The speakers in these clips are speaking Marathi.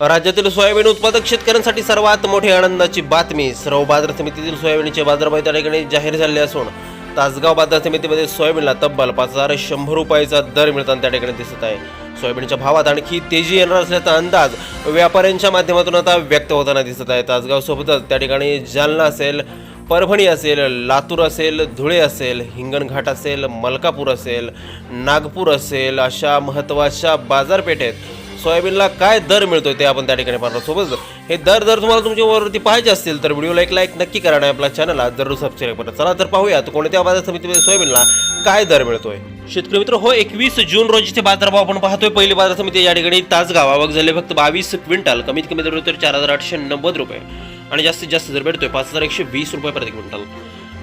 राज्यातील सोयाबीन उत्पादक शेतकऱ्यांसाठी सर्वात मोठी आनंदाची बातमी सर्व बाजार समितीतील सोयाबीनचे बाजारभाव त्या ठिकाणी जाहीर झाले असून तासगाव बाजार समितीमध्ये सोयाबीनला तब्बल पाच हजार शंभर रुपयाचा दर मिळताना त्या ठिकाणी दिसत आहे. सोयाबीनच्या भावात आणखी तेजी येणार असल्याचा अंदाज व्यापाऱ्यांच्या माध्यमातून आता व्यक्त होताना दिसत आहे. तासगाव सोबतच त्या ठिकाणी जालना असेल परभणी असेल लातूर असेल धुळे असेल हिंगणघाट असेल मलकापूर असेल नागपूर असेल अशा महत्त्वाच्या बाजारपेठेत सोयाबीनला काय दर मिळतोय ते आपण त्या ठिकाणी पाहणार. सोबत हे दर जर तुम्हाला तुमच्यावरती पाहायचे असतील तर व्हिडिओला एक लाईक नक्की करा आणि आपल्या चॅनलला जरूर सबस्क्राईब करा. चला तर पाहूयात कोणत्या बाजार समितीमध्ये सोयाबीनला काय दर मिळतोय. शेतकरी मित्र हो एकवीस जून रोजीचे बाजारभाव आपण पाहतोय. पहिली बाजार समिती या ठिकाणी तासगाव आवक झाले फक्त बावीस क्विंटल कमीत कमी दर तर चार हजार आठशे नव्वद रुपये. आणि जास्तीत जास्त दर भेटतोय पाच हजार एकशे वीस रुपये प्रति क्विंटल.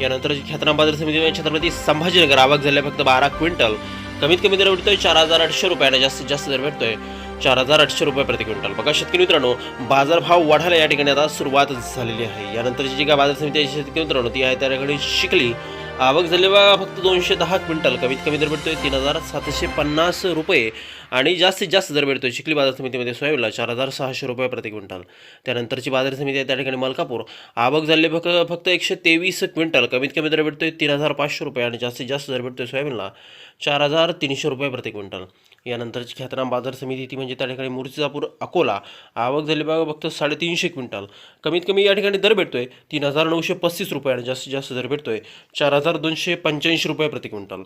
यानंतर ख्यातनाम बाजार समिती छत्रपती संभाजीनगर आवक झाले फक्त बारा क्विंटल कमीत कमी दर भेटतोय चार हजार आठशे रुपये आणि जास्तीत जास्त दर भेटतोय चार हजार आठशे रुपये प्रति क्विंटल. बघा शेतकरी मित्रांनो बाजारभाव वाढायला या ठिकाणी आता सुरुवात झालेली आहे. यानंतरची जी काय बाजार समिती शेतकरी मित्रांनो ती आहे त्या ठिकाणी शिकली. आवक झाली बघा फक्त दोनशे दहा क्विंटल. कमीत कमी दर भेटतोय तीन हजार सातशे पन्नास रुपये. आणि जास्तीत जास्त दर भेटतोय चिखली बाजार समितीमध्ये सोयाबीनला चार हजार सहाशे रुपये प्रति क्विंटल. त्यानंतरची बाजार समिती आहे त्या ठिकाणी मलकापूर. आवक झाली फक्त फक्त एकशे तेवीस क्विंटल. कमीत कमी दर भेटतोय तीन हजार पाचशे रुपये आणि जास्तीत जास्त दर भेटतोय सोयाबीनला चार हजार तीनशे रुपये प्रति क्विंटल. यानंतरची ख्यातनाम बाजार समिती ती म्हणजे त्या ठिकाणी मूर्तिजापूर अकोला. आवक झाली बघा फक्त साडेतीनशे क्विंटल. कमीत कमी या ठिकाणी दर भेटतोय तीन हजार नऊशे पस्तीस रुपये आणि जास्तीत जास्त दर भेटतोय चार हजार दोनशे पंच्याऐंशी रुपये प्रति क्विंटल.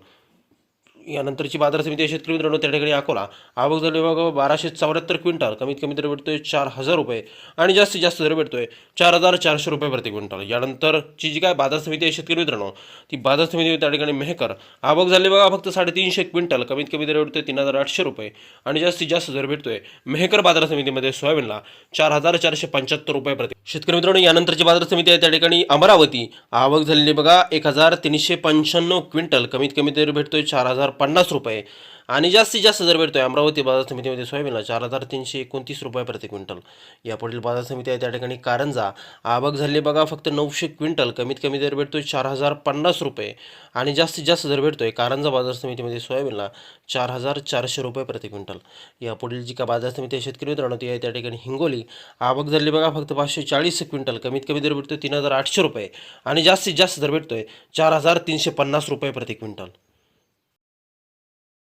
यानंतरची बाजार समिती आहे शेतकरी मित्रांनो त्या ठिकाणी अकोला आवक झाली बघा बाराशे चौऱ्याहत्तर क्विंटल कमीत कमी दर भेटतोय चार हजार रुपये आणि जास्तीत जास्त दर भेटतोय चार हजार चारशे रुपये प्रति क्विंटल. यानंतरची जी काय बाजार समिती आहे शेतकरी मित्रांनो ती बाजार समिती त्या ठिकाणी मेहकर आवक झाली बघा फक्त साडेतीनशे क्विंटल कमीत कमी दर भेटतोय तीन हजार आठशे रुपये आणि जास्तीत जास्त दर भेटतोय मेहकर बाजार समितीमध्ये सोयाबीनला चार हजार चारशे पंच्याहत्तर रुपये प्रति शेतकरी मित्रांनो यानंतरची बाजार समिती आहे. त्या ठिकाणी अमरावती. आवक झालेली बघा एक हजार तीनशे पंच्याण्णव क्विंटल. कमीत कमी दर भेटतोय चार हजार पन्नास रुपये. आणि जास्तीत जास्त दर भेटतो आहे अमरावती बाजार समितीमध्ये सोयाबीनला चार हजार तीनशे एकोणतीस रुपये प्रति क्विंटल. यापुढील बाजार समिती आहे त्या ठिकाणी कारंजा आवक झाली बघा फक्त नऊशे क्विंटल. कमीत कमी दर भेटतोय चार हजार पन्नास रुपये. आणि जास्तीत जास्त दर भेटतो आहे कारंजा बाजार समितीमध्ये सोयाबीनला चार हजार चारशे रुपये प्रति क्विंटल. यापुढील जी का बाजार समिती आहे शेतकरी मित्रांनो ती आहे त्या ठिकाणी हिंगोली. आवक झाली बघा फक्त पाचशे चाळीस क्विंटल. कमीत कमी दर भेटतोय तीन हजार आठशे रुपये. आणि जास्तीत जास्त दर भेटतो आहे चार हजार तीनशे पन्नास रुपये प्रति क्विंटल.